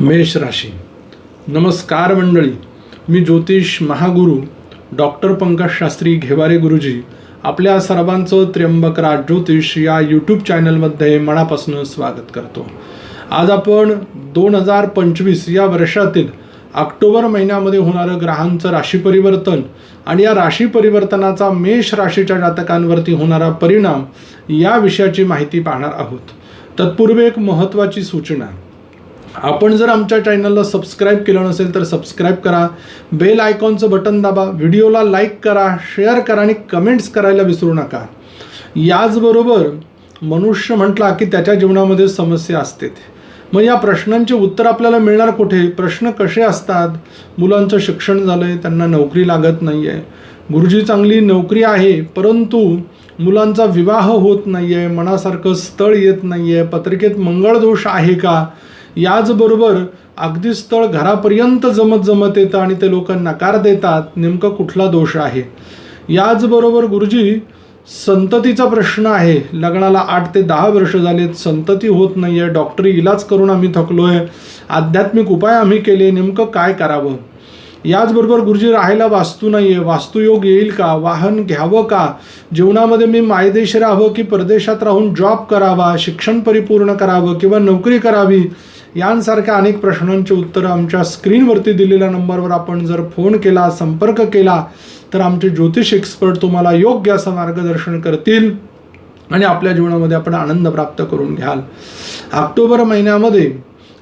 मेष राशी. नमस्कार मंडळी. मी ज्योतिष महागुरू डॉक्टर पंकज शास्त्री घेवारे गुरुजी. आपल्या सर्वांचं त्र्यंबक राज ज्योतिष या यूट्यूब चॅनलमध्ये मनापासून स्वागत करतो. आज आपण दोन हजार पंचवीस या वर्षातील ऑक्टोबर महिन्यामध्ये होणारं ग्रहांचं राशी परिवर्तन आणि या राशी परिवर्तनाचा मेष राशीच्या जातकांवरती होणारा परिणाम या विषयाची माहिती पाहणार आहोत. तत्पूर्वी एक महत्त्वाची सूचना. आपण जर आमच्या चॅनलला सबस्क्राईब केलं नसेल तर सबस्क्राईब करा बेल आयकॉनचं बटन दाबा व्हिडिओला लाईक करा शेअर करा आणि कमेंट्स करायला विसरू नका. याचबरोबर मनुष्य म्हटला की त्याच्या जीवनामध्ये समस्या असते मग या प्रश्नांचे उत्तर आपल्याला मिळणार कुठे? प्रश्न कसे असतात? मुलांचं शिक्षण झालं आहे त्यांना नोकरी लागत नाही आहे गुरुजी चांगली नोकरी आहे परंतु मुलांचा विवाह होत नाही आहे मनासारखं स्थळ येत नाही आहे पत्रिकेत मंगळदोष आहे का? याचबरोबर अगदी स्थळ घरापर्यंत जमत जमत येतं आणि ते लोक नकार देतात नेमकं कुठला दोष आहे? याचबरोबर गुरुजी संततीचा प्रश्न आहे. लग्नाला आठ ते दहा वर्ष झालेत. संतती होत नाही आहे डॉक्टरी इलाज करून आम्ही थकलो आहे आध्यात्मिक उपाय आम्ही केले. नेमकं काय करावं? याचबरोबर गुरुजी राहायला वास्तू नाही आहे वास्तुयोग येईल का? वाहन घ्यावं का? जीवनामध्ये मी मायदेश राहावं की परदेशात राहून जॉब करावा? शिक्षण परिपूर्ण करावं किंवा नोकरी करावी? यांसारख्या अनेक प्रश्नांची उत्तरं आमच्या स्क्रीनवरती दिलेल्या नंबरवर आपण जर फोन केला संपर्क केला तर आमचे ज्योतिष एक्सपर्ट तुम्हाला योग्य असं मार्गदर्शन करतील आणि आपल्या जीवनामध्ये आपण आनंद प्राप्त करून घ्याल. ऑक्टोबर महिन्यामध्ये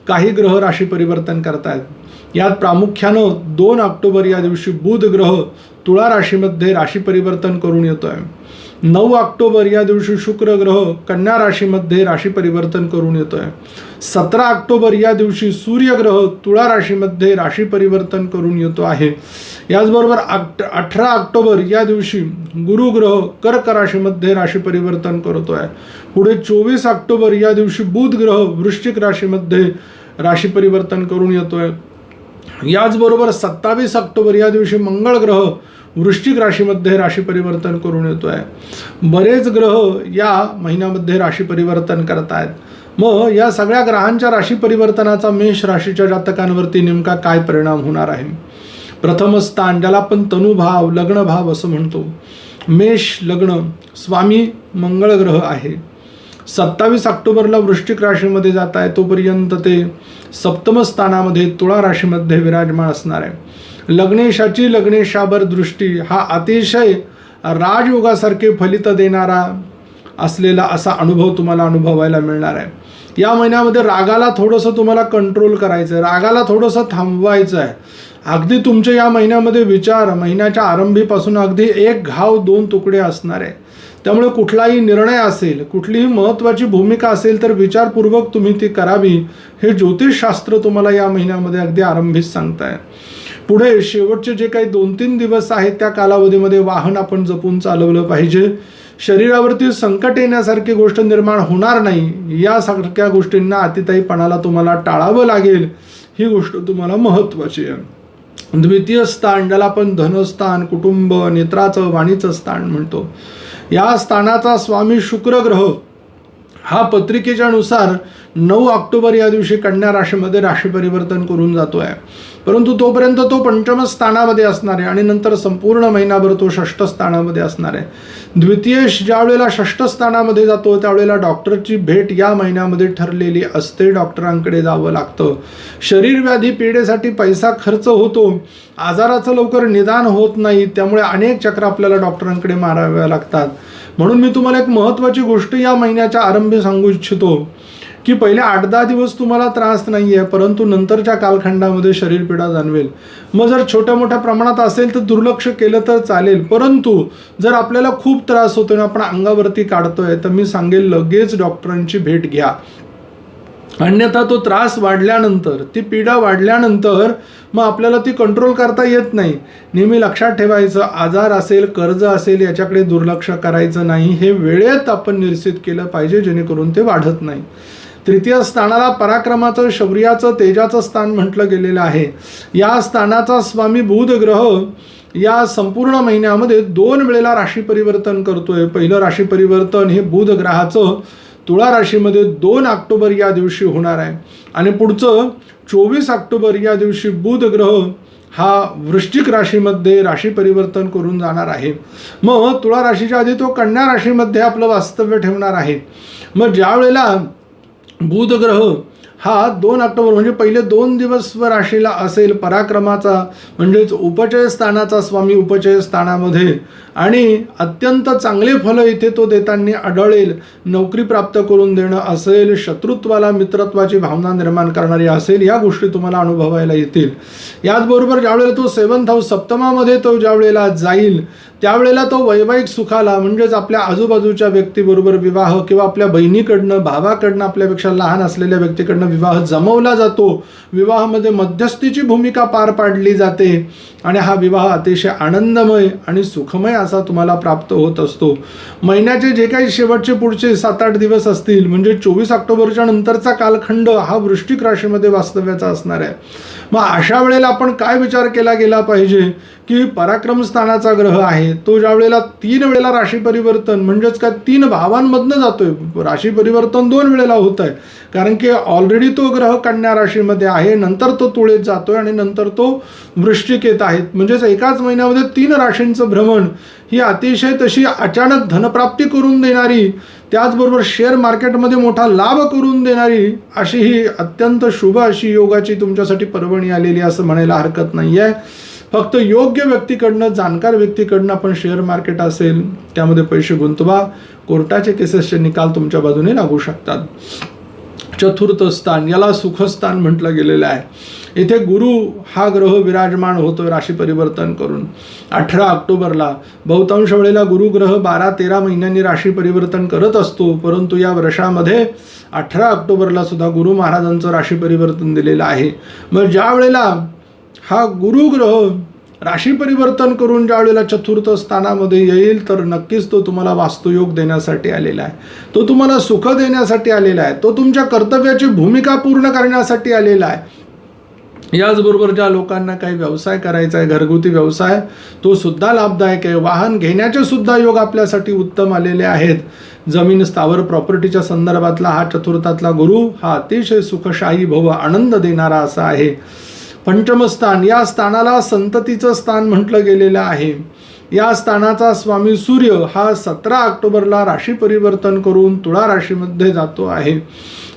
काही ग्रह राशी परिवर्तन करतायत. यात प्रामुख्यानं दोन ऑक्टोबर या दिवशी बुध ग्रह तुळा राशीमध्ये राशी परिवर्तन करून येतो आहे नऊ ऑक्टोबर या दिवशी शुक्र ग्रह कन्या राशीमध्ये राशी परिवर्तन करून येतो आहे सतरा ऑक्टोबर या दिवशी सूर्यग्रह तुळा राशीमध्ये राशी परिवर्तन करून येतो आहे. याचबरोबर आक्ट अठरा ऑक्टोबर या दिवशी गुरुग्रह कर्क राशीमध्ये राशी परिवर्तन करतो आहे पुढे चोवीस ऑक्टोबर या दिवशी बुध ग्रह वृश्चिक राशीमध्ये राशी परिवर्तन करून येतो आहे याचबरोबर सत्तावीस ऑक्टोबर या दिवशी मंगळ ग्रह वृश्चिक राशीमध्ये राशी परिवर्तन करून येतो आहे बरेच ग्रह या महिन्यामध्ये राशी परिवर्तन करतायत. मग या सगळ्या ग्रहांच्या राशी परिवर्तनाचा मेष राशीच्या जातकांवरती नेमका काय परिणाम होणार आहे? प्रथम स्थान ज्याला आपण तनुभाव लग्नभाव असं म्हणतो. मेष लग्न स्वामी मंगळ ग्रह आहे. सत्तावीस ऑक्टोबरला वृश्चिक राशीमध्ये जात आहे तोपर्यंत ते सप्तम स्थानामध्ये तुळा राशीमध्ये विराजमान असणार आहे. लग्नेशाची लग्नेशाभर दृष्टी हा अतिशय राजयोगासारखे फलित देणारा असलेला असा अनुभव तुम्हाला अनुभवायला मिळणार आहे. या महिन्यामध्ये रागाला थोडंसं तुम्हाला कंट्रोल करायचं आहे रागाला थोडंसं थांबवायचं आहे अगदी तुमचे या महिन्यामध्ये विचार महिन्याच्या आरंभीपासून अगदी एक घाव दोन तुकडे असणार आहे. त्यामुळे कुठलाही निर्णय असेल कुठलीही महत्त्वाची भूमिका असेल तर विचारपूर्वक तुम्ही ती करावी. हे ज्योतिषशास्त्र तुम्हाला या महिन्यामध्ये अगदी आरंभीच सांगताय. पुढे शेवटचे जे काही दोन तीन दिवस आहेत त्या कालावधीमध्ये वाहन आपण जपून चालवलं पाहिजे. शरीरावरती संकट येण्यासारखी गोष्ट निर्माण होणार नाही. यासारख्या गोष्टींना अतिताईपणाला तुम्हाला टाळावं लागेल. ही गोष्ट तुम्हाला महत्त्वाची आहे. द्वितीय स्थान ज्याला आपण धनस्थान कुटुंब नेत्राचं वाणीचं स्थान म्हणतो. या स्थानाचा स्वामी शुक्रग्रह. हा पत्रिकेच्या नुसार नऊ ऑक्टोबर या दिवशी कन्या राशीमध्ये राशी परिवर्तन करून जातो आहे परंतु तोपर्यंत तो पंचम स्थानामध्ये असणार आहे आणि नंतर संपूर्ण महिनाभर तो षष्ठ स्थानामध्ये असणार आहे. द्वितीय ज्या वेळेला षष्ठ स्थानामध्ये जातो त्यावेळेला डॉक्टरची भेट या महिन्यामध्ये ठरलेली असते. डॉक्टरांकडे जावं लागतं. शरीर व्याधी पिढेसाठी पैसा खर्च होतो. आजाराचं लवकर निदान होत नाही. त्यामुळे अनेक चक्र आपल्याला डॉक्टरांकडे माराव्या लागतात. म्हणून मी तुम्हाला एक महत्त्वाची गोष्ट या महिन्याच्या आरंभी सांगू इच्छितो. की पहिले आठ दहा दिवस तुम्हाला त्रास नाही आहे परंतु नंतरच्या कालखंडामध्ये शरीरपीडा जाणवेल. मग जर छोट्या मोठ्या प्रमाणात असेल तर दुर्लक्ष केलं तर चालेल. परंतु जर आपल्याला खूप त्रास होतो ना आपण अंगावरती काढतोय तर मी सांगेल लगेच डॉक्टरांची भेट घ्या. अन्यथा तो त्रास वाढल्यानंतर ती पीडा वाढल्यानंतर मग आपल्याला ती कंट्रोल करता येत नाही. नेहमी लक्षात ठेवायचं आजार असेल कर्ज असेल याच्याकडे दुर्लक्ष करायचं नाही. हे वेळेत आपण निश्चित केलं पाहिजे जेणेकरून ते वाढत नाही. तृतीय स्थानाला पराक्रमाचं शौर्याचं तेजाचं स्थान म्हटलं गेलेलं आहे. या स्थानाचा स्वामी बुध ग्रह या संपूर्ण महिन्यामध्ये दोन वेळेला राशी परिवर्तन करतोय. पहिलं राशी परिवर्तन हे बुध ग्रहाचं तुळा राशीमध्ये दोन ऑक्टोबर या दिवशी होणार आहे. आणि पुढचं चोवीस ऑक्टोबर या दिवशी बुध ग्रह हा वृश्चिक राशीमध्ये राशी परिवर्तन करून जाणार आहे. मग तुळा राशीच्या आधी तो कन्या राशीमध्ये आपलं वास्तव्य ठेवणार आहे. मग ज्या वेळेला बुधग्रह हा दोन ऑक्टोबर म्हणजे पहिले दोन दिवस राशीला असेल पराक्रमाचा म्हणजेच उपचय स्थानाचा स्वामी उपचय स्थानामध्ये. आणि अत्यंत चांगले फलं इथे तो देताना आढळेल. नोकरी प्राप्त करून देणं असेल शत्रुत्वाला मित्रत्वाची भावना निर्माण करणारी असेल या गोष्टी तुम्हाला अनुभवायला येतील. याचबरोबर ज्यावेळेला तो सेवन्थ हाऊस सप्तमामध्ये तो ज्यावेळेला जाईल त्यावेळेला तो वैवाहिक सुखाला म्हणजेच आपल्या आजूबाजूच्या व्यक्तीबरोबर विवाह किंवा आपल्या बहिणीकडनं भावाकडनं आपल्यापेक्षा लहान असलेल्या व्यक्तीकडनं विवाह जमवला जातो. विवाहामध्ये मध्यस्थीची भूमिका पार पाडली जाते आणि हा विवाह अतिशय आनंदमय आणि सुखमय असा तुम्हाला प्राप्त होत असतो. महिन्याचे जे काही शेवटचे पुढचे सात आठ दिवस असतील म्हणजे चोवीस ऑक्टोबरच्या नंतरचा कालखंड हा वृश्चिक राशीमध्ये वास्तव्याचा असणार आहे. मग अशा वेळेला आपण काय विचार केला गेला पाहिजे? की पराक्रम स्थानाचा ग्रह आहे तो ज्या वेळेला तीन वेळेला राशी परिवर्तन म्हणजेच का तीन भावांमधनं जातोय. राशी परिवर्तन दोन वेळेला होत आहे कारण की ऑलरेडी तो ग्रह कन्या राशीमध्ये आहे नंतर तो तुळेत जातोय आणि नंतर तो वृश्चिकेत आहे म्हणजेच एकाच महिन्यामध्ये तीन राशींचं भ्रमण ही अतिशय तशी अचानक धनप्राप्ती करून देणारी त्याचबरोबर शेअर मार्केटमध्ये मोठा लाभ करून देणारी अशी ही अत्यंत शुभ अशी योगाची तुमच्यासाठी पर्वणी आलेली असं म्हणायला हरकत नाही आहे फक्त योग्य व्यक्तीकडनं जाणकार व्यक्तीकडनं आपण शेअर मार्केट असेल त्यामध्ये पैसे गुंतवा. कोर्टाचे केसेसचे निकाल तुमच्या बाजूने लागू शकतात. चतुर्थ स्थान याला सुखस्थान म्हटलं गेलेलं आहे. इथे गुरु हा ग्रह विराजमान होतो राशी परिवर्तन करून. अठरा ऑक्टोबरला बहुतांश वेळेला गुरुग्रह बारा तेरा महिन्यांनी राशी परिवर्तन करत असतो परंतु या वर्षामध्ये अठरा ऑक्टोबरला सुद्धा गुरु महाराजांचं राशी परिवर्तन दिलेलं आहे. मग ज्या वेळेला हा गुरु ग्रह राशी परिवर्तन करून ज्या वेळेला चतुर्थ स्थानामध्ये येईल तर नक्कीच तो तुम्हाला वास्तुयोग देण्यासाठी आलेला आहे. तो तुम्हाला सुख देण्यासाठी आलेला आहे. तो तुमच्या कर्तव्याची भूमिका पूर्ण करण्यासाठी आलेला आहे. याचबरोबर ज्या लोकांना काही व्यवसाय करायचा आहे घरगुती व्यवसाय तो सुद्धा लाभदायक आहे. वाहन घेण्याचे सुद्धा योग आपल्यासाठी उत्तम आलेले आहेत. जमीन स्थावर प्रॉपर्टीच्या संदर्भातला हा चतुर्थातला गुरु हा अतिशय सुखशाही भव आनंद देणारा असा आहे. पंचमस्थान या स्थानाला संततीचं स्थान म्हटलं गेलेलं आहे. या स्थानाचा स्वामी सूर्य हा सतरा ऑक्टोबरला राशी परिवर्तन करून तुळा राशीमध्ये जातो आहे.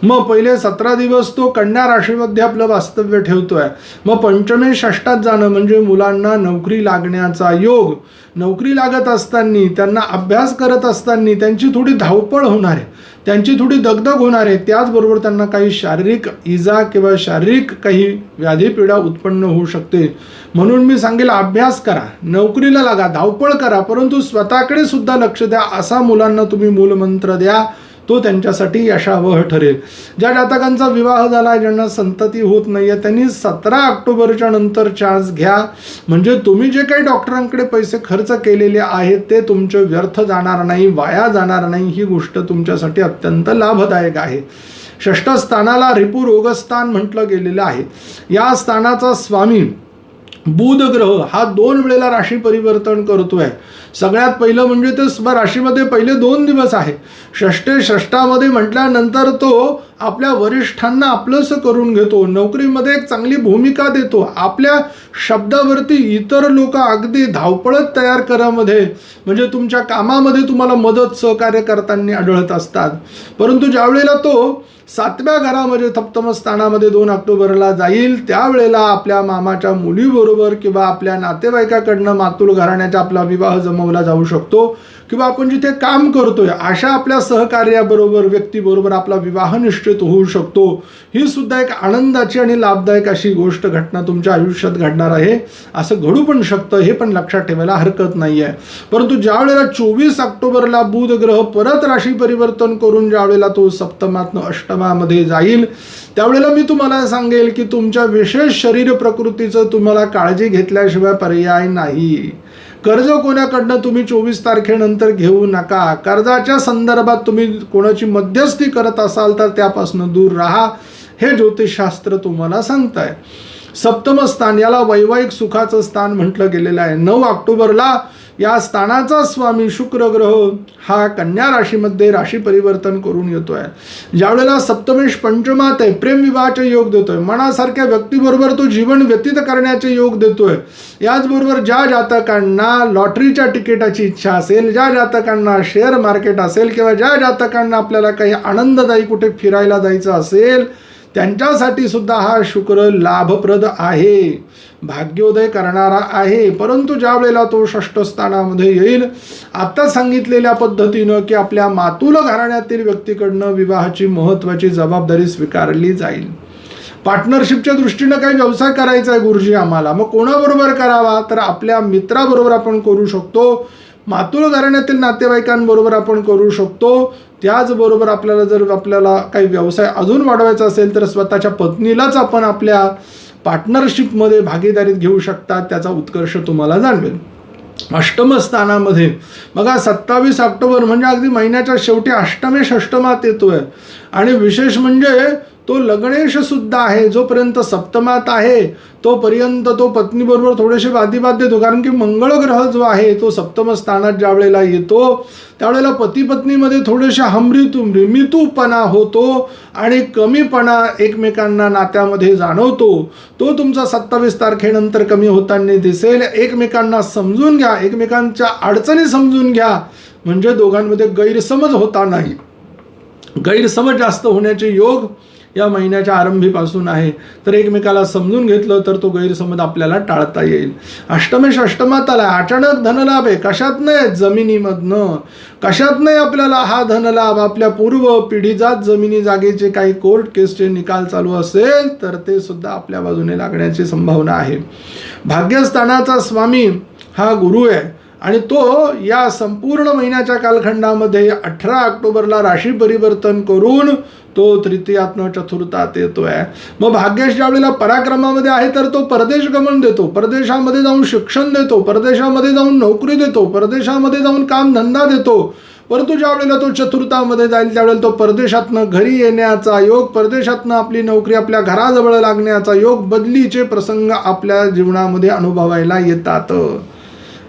मग पहिले सतरा दिवस तो कन्या राशीमध्ये आपलं वास्तव्य ठेवतो आहे मग पंचमे षष्टात जाणं म्हणजे मुलांना नोकरी लागण्याचा योग. नोकरी लागत असताना त्यांना अभ्यास करत असताना त्यांची थोडी धावपळ होणार आहे. त्यांची थोडी दगदग होणार आहे. त्याचबरोबर त्यांना काही शारीरिक इजा किंवा शारीरिक काही व्याधी पिढा उत्पन्न होऊ शकते. म्हणून मी सांगेल अभ्यास करा. नोकरीला लागा धावपळ करा परंतु स्वतःकडे सुद्धा लक्ष द्या. असा मुलांना तुम्ही मूलमंत्र द्या. तो त्यांच्यासाठी यशावह ठरेल. ज्या जातकांचा विवाह झाला ज्यांना संतती होत नाही आहे त्यांनी सतरा ऑक्टोबरच्या नंतर चान्स घ्या. म्हणजे तुम्ही जे काही डॉक्टरांकडे पैसे खर्च केलेले आहेत ते तुमचे व्यर्थ जाणार नाही वाया जाणार नाही. ही गोष्ट तुमच्यासाठी अत्यंत लाभदायक आहे. षष्ठ स्थानाला रिपू रोगस्थान म्हटलं गेलेलं आहे. या स्थानाचा स्वामी बुध ग्रह हा दोन वेळेला राशी परिवर्तन करतोय. सगळ्यात पहिलं म्हणजे ते राशीमध्ये पहिले दोन दिवस आहे. षष्टे षष्टामध्ये म्हटल्यानंतर तो आपल्या वरिष्ठांना आपलंसं करून घेतो. नोकरीमध्ये एक चांगली भूमिका देतो. आपल्या शब्दावरती इतर लोक अगदी धावपळत तयार करामध्ये म्हणजे तुमच्या कामामध्ये तुम्हाला मदत सहकार्य करताना आढळत असतात. परंतु ज्यावेळेला तो सातव्या घरामध्ये सप्तम स्थानामध्ये दोन ऑक्टोबरला जाईल. त्यावेळेला आपल्या मामाच्या मुलीबरोबर किंवा आपल्या नातेवाईकाकडनं मातुल घराण्याचा आपला विवाह जमवला जाऊ शकतो. किंवा आपण जिथे काम करतोय अशा आपल्या सहकार्याबरोबर व्यक्तीबरोबर आपला विवाह निश्चित होऊ शकतो. ही सुद्धा एक आनंदाची आणि लाभदायक अशी गोष्ट घटना तुमच्या आयुष्यात घडणार आहे. असं घडू पण शकतं हे पण लक्षात ठेवायला हरकत नाही आहे परंतु ज्या वेळेला चोवीस ऑक्टोबरला बुध ग्रह परत राशी परिवर्तन करून ज्या वेळेला तो सप्तमातनं अष्टमामध्ये जाईल त्यावेळेला मी तुम्हाला सांगेल की तुमच्या विशेष शरीर प्रकृतीचं तुम्हाला काळजी घेतल्याशिवाय पर्याय नाही. कर्ज कोणाकडनं तुम्ही चोवीस तारखेनंतर घेऊ नका? कर्जाच्या संदर्भात तुम्ही कोणाची मध्यस्थी करत असाल तर त्यापासून दूर राहा. हे ज्योतिषशास्त्र तुम्हाला सांगताय. सप्तम स्थान याला वैवाहिक सुखाचं स्थान म्हटलं गेलेलं आहे. नऊ ऑक्टोबरला या स्थानाचा स्वामी शुक्र ग्रह हा कन्या राशीमध्ये राशी परिवर्तन करून येतो आहे ज्यावेळेला सप्तमेश पंचमात आहे प्रेम विवाहाचे योग देतोय. मनासारख्या व्यक्तीबरोबर तो जीवन व्यतीत करण्याचे योग देतोय. याचबरोबर ज्या जातकांना लॉटरीच्या तिकिटाची इच्छा असेल ज्या जातकांना शेअर मार्केट असेल किंवा ज्या जातकांना आपल्याला काही आनंददायी कुठे फिरायला जायचं असेल त्यांच्यासाठी सुद्धा हा शुक्र लाभप्रद आहे. भाग्योदय करणारा आहे. परंतु ज्या वेळेला तो षष्ठ स्थानामध्ये येईल आता सांगितलेल्या पद्धतीनं की आपल्या मातुल घराण्यातील व्यक्तीकडनं विवाहाची महत्त्वाची जबाबदारी स्वीकारली जाईल. पार्टनरशिपच्या दृष्टीनं काही व्यवसाय करायचा आहे गुरुजी आम्हाला. मग कोणाबरोबर करावा? तर आपल्या मित्राबरोबर आपण करू शकतो. मातुळ घराण्यातील नातेवाईकांबरोबर आपण करू शकतो. त्याचबरोबर आपल्याला जर आपल्याला काही व्यवसाय अजून वाढवायचा असेल तर स्वतःच्या पत्नीलाच आपण आपल्या पार्टनरशिपमध्ये भागीदारीत घेऊ शकता त्याचा उत्कर्ष तुम्हाला जाणवेल. अष्टम स्थानामध्ये बघा सत्तावीस ऑक्टोबर म्हणजे अगदी महिन्याच्या शेवटी अष्टमे षष्टमात येतोय. आणि विशेष म्हणजे तो लग्नेश सुद्धा आहे जोपर्यंत सप्तमात आहे तोपर्यंत तो पत्नीबरोबर थोडेसे वादिवाद देतो. कारण की मंगळ ग्रह जो आहे तो सप्तम स्थानात ज्या वेळेला येतो त्यावेळेला पती पत्नीमध्ये थोडेसे हमरी तुमरी होतो आणि कमीपणा एकमेकांना नात्यामध्ये जाणवतो. तो तुमचा सत्तावीस तारखेनंतर कमी होताना दिसेल. एकमेकांना समजून घ्या एकमेकांच्या अडचणी समजून घ्या. म्हणजे दोघांमध्ये गैरसमज होता नाही. गैरसमज जास्त होण्याचे योग या महिन्याच्या आरंभीपासून आहे. तर एकमेकाला समजून घेतलं तर तो गैरसमज आपल्याला टाळता येईल. अष्टमेश अष्टमात आला अचानक धनलाभ. आहे कशात नाही जमिनीमधनं? कशात नाही आपल्याला हा धनलाभ? आपल्या पूर्व पिढीजात जमिनी जागेचे काही कोर्ट केसचे निकाल चालू असेल तर ते सुद्धा आपल्या बाजूने लागण्याची संभावना आहे. भाग्यस्थानाचा स्वामी हा गुरु आहे. आणि तो या संपूर्ण महिन्याच्या कालखंडामध्ये अठरा ऑक्टोबरला राशी परिवर्तन करून तो तृतीयात्न चतुर्थात येतोय. मग भाग्येश ज्या वेळेला पराक्रमामध्ये आहे तर तो परदेश गमन देतो. परदेशामध्ये जाऊन शिक्षण देतो. परदेशामध्ये जाऊन नोकरी देतो. परदेशामध्ये जाऊन काम धंदा देतो. परंतु ज्या वेळेला तो चतुर्थामध्ये जाईल त्यावेळेला तो परदेशातनं घरी येण्याचा योग परदेशातनं आपली नोकरी आपल्या घराजवळ लागण्याचा योग बदलीचे प्रसंग आपल्या जीवनामध्ये अनुभवायला येतात.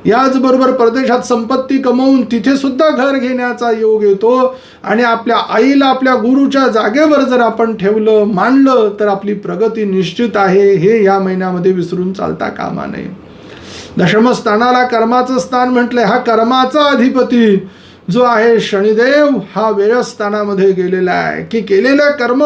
याचबरोबर परदेशात संपत्ती कमवून तिथे सुद्धा घर घेण्याचा योग येतो. आणि आपल्या आईला आपल्या गुरुच्या जागेवर जर आपण ठेवलं मांडलं तर आपली प्रगती निश्चित आहे. हे या महिन्यामध्ये विसरून चालता कामा नये. दशमस्थानाला कर्माचं स्थान म्हटलंय. हा कर्माचा अधिपती जो आहे शनिदेव हा वेळस्थानामध्ये गेलेला आहे. की केलेलं कर्म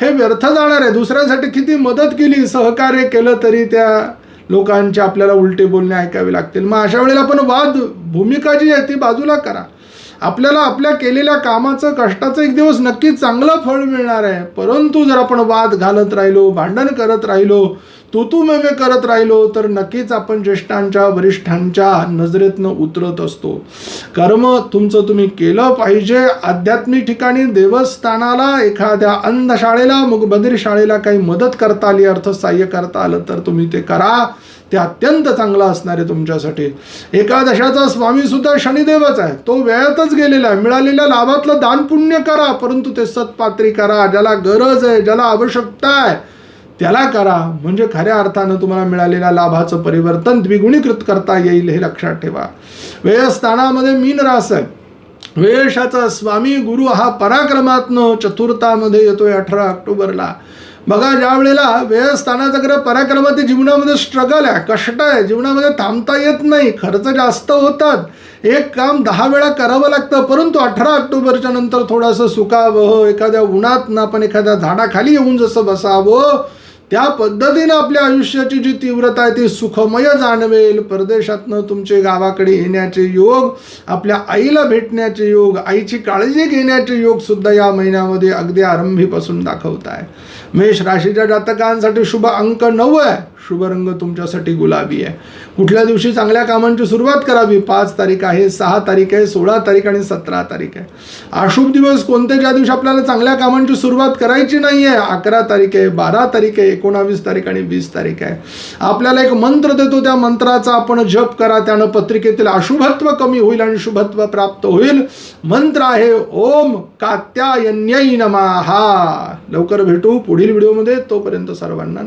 हे व्यर्थ जाणार आहे. दुसऱ्यासाठी किती मदत केली सहकार्य केलं तरी त्या लोकांचे आपल्याला उलटे बोलणे ऐकावे लागतील. मग अशा वेळेला आपण वाद भूमिका जी आहे ती बाजूला करा. आपल्याला आपल्या केलेल्या कामाचं कष्टाचं एक दिवस नक्कीच चांगलं फळ मिळणार आहे. परंतु जर आपण वाद घालत राहिलो भांडण करत राहिलो तू तू मेमे करत राहिलो तर नक्कीच आपण ज्येष्ठांच्या वरिष्ठांच्या नजरेतनं उतरत असतो. कर्म तुमचं तुम्ही केलं पाहिजे. आध्यात्मिक ठिकाणी देवस्थानाला एखाद्या अंधशाळेला मग बधीर शाळेला काही मदत करता आली अर्थसहाय्य करता आलं तर तुम्ही ते करा. ते अत्यंत चांगलं असणार आहे तुमच्यासाठी. एकादशाचा स्वामी सुद्धा शनिदेवच आहे. तो वेळातच गेलेला आहे. मिळालेल्या लाभातलं दान पुण्य करा परंतु ते सत्पात्री करा. ज्याला गरज आहे ज्याला आवश्यकता आहे त्याला करा. म्हणजे खऱ्या अर्थानं तुम्हाला मिळालेल्या लाभाचं परिवर्तन द्विगुणीकृत करता येईल हे लक्षात ठेवा. वेळस्थानामध्ये मीन रास आहे. वेशाचा स्वामी गुरु हा पराक्रमातनं चतुर्थामध्ये येतोय अठरा ऑक्टोबरला. बघा ज्या वेळेला वेळस्थानाचा ग्रह ते जीवनामध्ये स्ट्रगल आहे कष्ट आहे जीवनामध्ये थांबता येत नाही खर्च जास्त होतात. एक काम दहा वेळा करावं लागतं परंतु अठरा ऑक्टोबरच्या नंतर थोडंसं सुकावं एखाद्या उन्हात आपण एखाद्या झाडाखाली येऊन जसं बसावं त्या पद्धतीनं आपल्या आयुष्याची जी तीव्रता आहे ती सुखमय जाणवेल. परदेशातनं तुमचे गावाकडे येण्याचे योग आपल्या आईला भेटण्याचे योग आईची काळजी घेण्याचे योग सुद्धा या महिन्यामध्ये अगदी आरंभीपासून दाखवत आहे मेष राशीच्या जातकांसाठी शुभ अंक नऊ आहे. शुभ रंग तुमच्यासाठी गुलाबी आहे. कुठल्या दिवशी चांगल्या कामांची सुरुवात करावी? पाच तारीख आहे सहा तारीख आहे सोळा तारीख आणि सतरा तारीख आहे. अशुभ दिवस कोणते? ज्या दिवशी आपल्याला चांगल्या कामांची सुरुवात करायची नाही आहे अकरा तारीख आहे बारा तारीख आहे एकोणावीस तारीख आणि वीस तारीख आहे. आपल्याला एक मंत्र देतो त्या मंत्राचा आपण जप करा त्यानं पत्रिकेतील अशुभत्व कमी होईल आणि शुभत्व प्राप्त होईल. मंत्र आहे ओम कात्यायन्यै नमः. लवकर भेटू पुढील व्हिडिओमध्ये तोपर्यंत सर्वांना